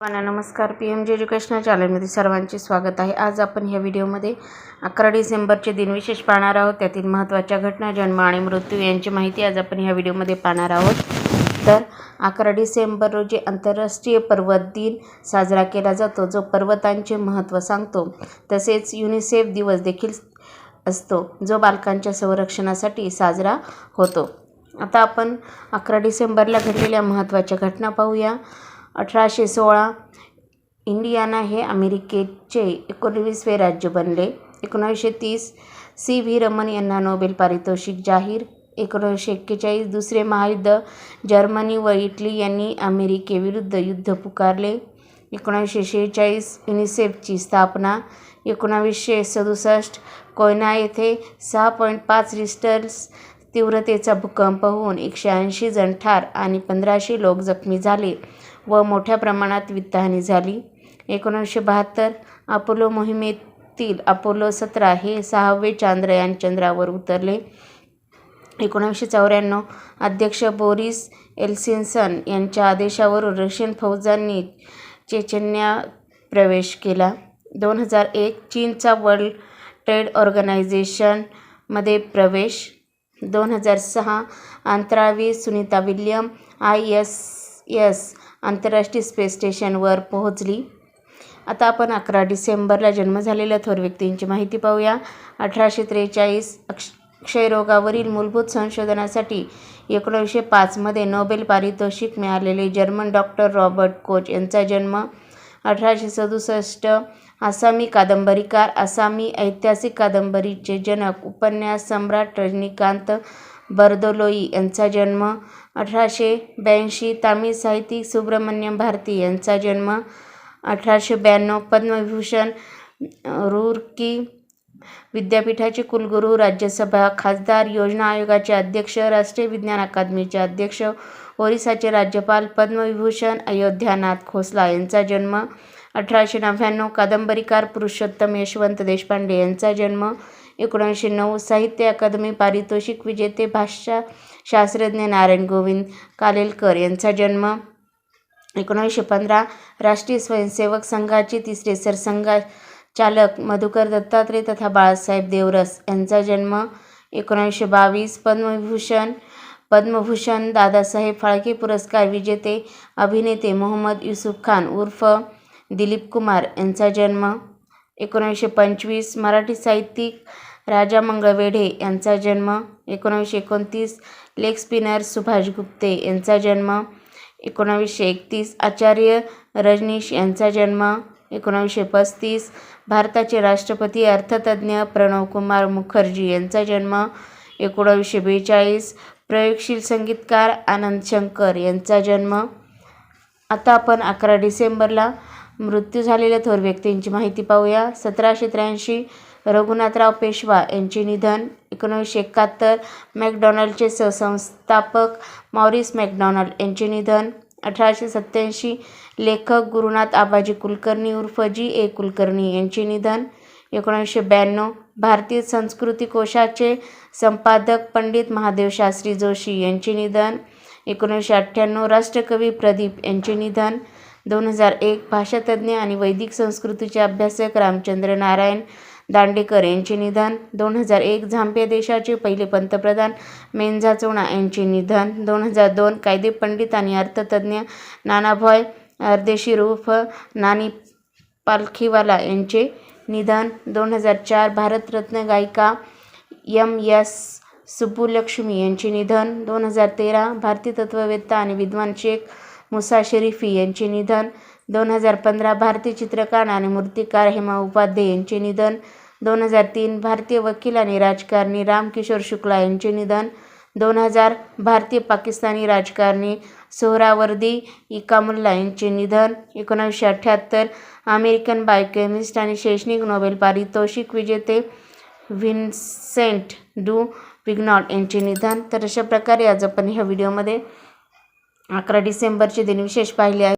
सर्वांना नमस्कार. P M G educational चॅनलमध्ये सर्वांचे स्वागत आहे. आज आपण ह्या व्हिडिओमध्ये अकरा डिसेंबरचे दिनविशेष पाहणार आहोत. त्यातील महत्त्वाच्या घटना जन्म आणि मृत्यू यांची माहिती आज आपण ह्या व्हिडिओमध्ये पाहणार आहोत. तर अकरा डिसेंबर रोजी आंतरराष्ट्रीय पर्वत दिन साजरा केला जातो. जो पर्वतांचे महत्त्व सांगतो तसेच युनिसेफ दिवस देखील असतो जो बालकांच्या संरक्षणासाठी साजरा होतो. आता आपण अकरा डिसेंबरला घडलेल्या महत्त्वाच्या घटना पाहूया. अठराशे सोळा इंडियाना हे अमेरिकेचे एकोणवीसवे राज्य बनले. एकोणीसशे तीस सी व्ही रमन यांना नोबेल पारितोषिक जाहीर. एकोणीसशे एक्केचाळीस दुसरे महायुद्ध जर्मनी व इटली यांनी अमेरिकेविरुद्ध युद्ध पुकारले. एकोणीसशे शेहेचाळीस युनिसेफची स्थापना. एकोणावीसशे सदुसष्ट कोयना येथे सहा पॉईंट पाच रिस्टर्स तीव्रतेचा भूकंप होऊन एकशे ऐंशी जण ठार आणि पंधराशे लोक जखमी झाले. व मोठ्या प्रमाणात वित्तहानी झाली. एकोणीसशे बहात्तर अपोलो मोहिमेतील अपोलो सतरा हे सहावे चांद्रयान चंद्रावर उतरले. एकोणीसशे चौऱ्याण्णव अध्यक्ष बोरिस एल्सिन्सन यांच्या आदेशावरून रशियन फौजांनी चेचन्या प्रवेश केला. दोन हजार एक चीनचा वर्ल्ड ट्रेड ऑर्गनायझेशनमध्ये प्रवेश. दोन हजार सहा अंतराळवीर Sunita William I S S आंतरराष्ट्रीय स्पेस स्टेशनवर पोहोचली. आता आपण अकरा डिसेंबरला जन्म झालेल्या थोर व्यक्तींची माहिती पाहूया. अठराशे त्रेचाळीस अक्ष क्षयरोगावरील मूलभूत संशोधनासाठी एकोणीसशे पाचमध्ये नोबेल पारितोषिक मिळालेले जर्मन डॉक्टर रॉबर्ट कोच यांचा जन्म. अठराशे सदुसष्ट आसामी कादंबरीकार आसामी ऐतिहासिक कादंबरीचे जनक उपन्यास सम्राट रजनीकांत बर्दोलोई यांचा जन्म. अठराशे ब्याऐंशी तामिळ साहित्यिक सुब्रमण्यम भारती यांचा जन्म अठराशे ब्याण्णव पद्मविभूषण रुर्की विद्यापीठाचे कुलगुरू राज्यसभा खासदार योजना आयोगाचे अध्यक्ष राष्ट्रीय विज्ञान अकादमीचे अध्यक्ष ओरिसाचे राज्यपाल पद्मविभूषण अयोध्यानाथ खोसला यांचा जन्म अठराशे नव्याण्णव कादंबरीकार पुरुषोत्तम यशवंत देशपांडे यांचा जन्म एकोणीसशे नऊ साहित्य अकादमी पारितोषिक विजेते भाषा शास्त्रज्ञ नारायण गोविंद कालेलकर यांचा जन्म एकोणीसशे पंधरा राष्ट्रीय स्वयंसेवक संघाचे तिसरे सरसंघा चालक मधुकर दत्तात्रय तथा बाळासाहेब देवरस यांचा जन्म एकोणीसशे बावीस पद्मविभूषण पद्मभूषण दादासाहेब फाळके पुरस्कार विजेते अभिनेते मोहम्मद युसुफ खान उर्फ दिलीप कुमार यांचा जन्म एकोणीसशे पंचवीस मराठी साहित्यिक राजा मंगळवेढे यांचा जन्म एकोणावीसशे एकोणतीस लेग स्पिनर सुभाष गुप्ते यांचा जन्म एकोणावीसशे एकतीस. आचार्य रजनीश यांचा जन्म एकोणावीसशे पस्तीस. भारताचे राष्ट्रपती अर्थतज्ज्ञ प्रणवकुमार मुखर्जी यांचा जन्म एकोणावीसशे बेचाळीस. प्रयोगशील संगीतकार आनंद शंकर यांचा जन्म. आता आपण अकरा डिसेंबरला मृत्यू झालेल्या थोर व्यक्तींची माहिती पाहूया. सतराशे त्र्याऐंशी. रघुनाथराव पेशवा यांचे निधन. एकोणीसशे एकाहत्तर मॅकडॉनल्डचे सहसंस्थापक मॉरिस मॅकडॉनल्ड यांचे निधन. अठराशे सत्त्याऐंशी लेखक गुरुनाथ आबाजी कुलकर्णी उर्फ जी ए कुलकर्णी यांचे निधन. एकोणीसशे ब्याण्णव भारतीय संस्कृती कोशाचे संपादक पंडित महादेव शास्त्री जोशी यांचे निधन. एकोणीसशे अठ्ठ्याण्णव राष्ट्रकवी प्रदीप यांचे निधन. दोन हजार एक भाषातज्ज्ञ आणि वैदिक संस्कृतीचे अभ्यासक रामचंद्र नारायण दांडेकर यांचे निधन दोन हजार एक झांबिया देशाचे पहिले पंतप्रधान मेंझा चोणा यांचे निधन दोन हजार दोन कायदे पंडित आणि अर्थतज्ज्ञ नानाभॉय अर्देशी रूफ नानी पालखीवाला यांचे निधन दोन हजार चार भारतरत्न गायिका यम यस सुब्बुलक्ष्मी यांचे निधन दोन हजार तेरा भारतीय तत्त्ववेत्ता आणि विद्वान शेख मुसा शरीफी यांचे निधन दोन हजार पंधरा भारतीय चित्रकार आणि मूर्तिकार हेमा उपाध्ये यांचे निधन दोन हजार तीन भारतीय वकील आणि राजकारणी रामकिशोर शुक्ला यांचे निधन दोन हजार भारतीय पाकिस्तानी राजकारणी सोहरावर्दी इकामुल्ला यांचे निधन एकोणावीसशे अठ्ठ्याहत्तर अमेरिकन बायोकेमिस्ट आणि शैक्षणिक नोबेल पारितोषिक विजेते व्हिन्सेंट डू विग्नॉट यांचे निधन. तर अशा प्रकारे आज आपण ह्या व्हिडिओमध्ये अकरा डिसेंबरचे दिन विशेष पाहिले आहे.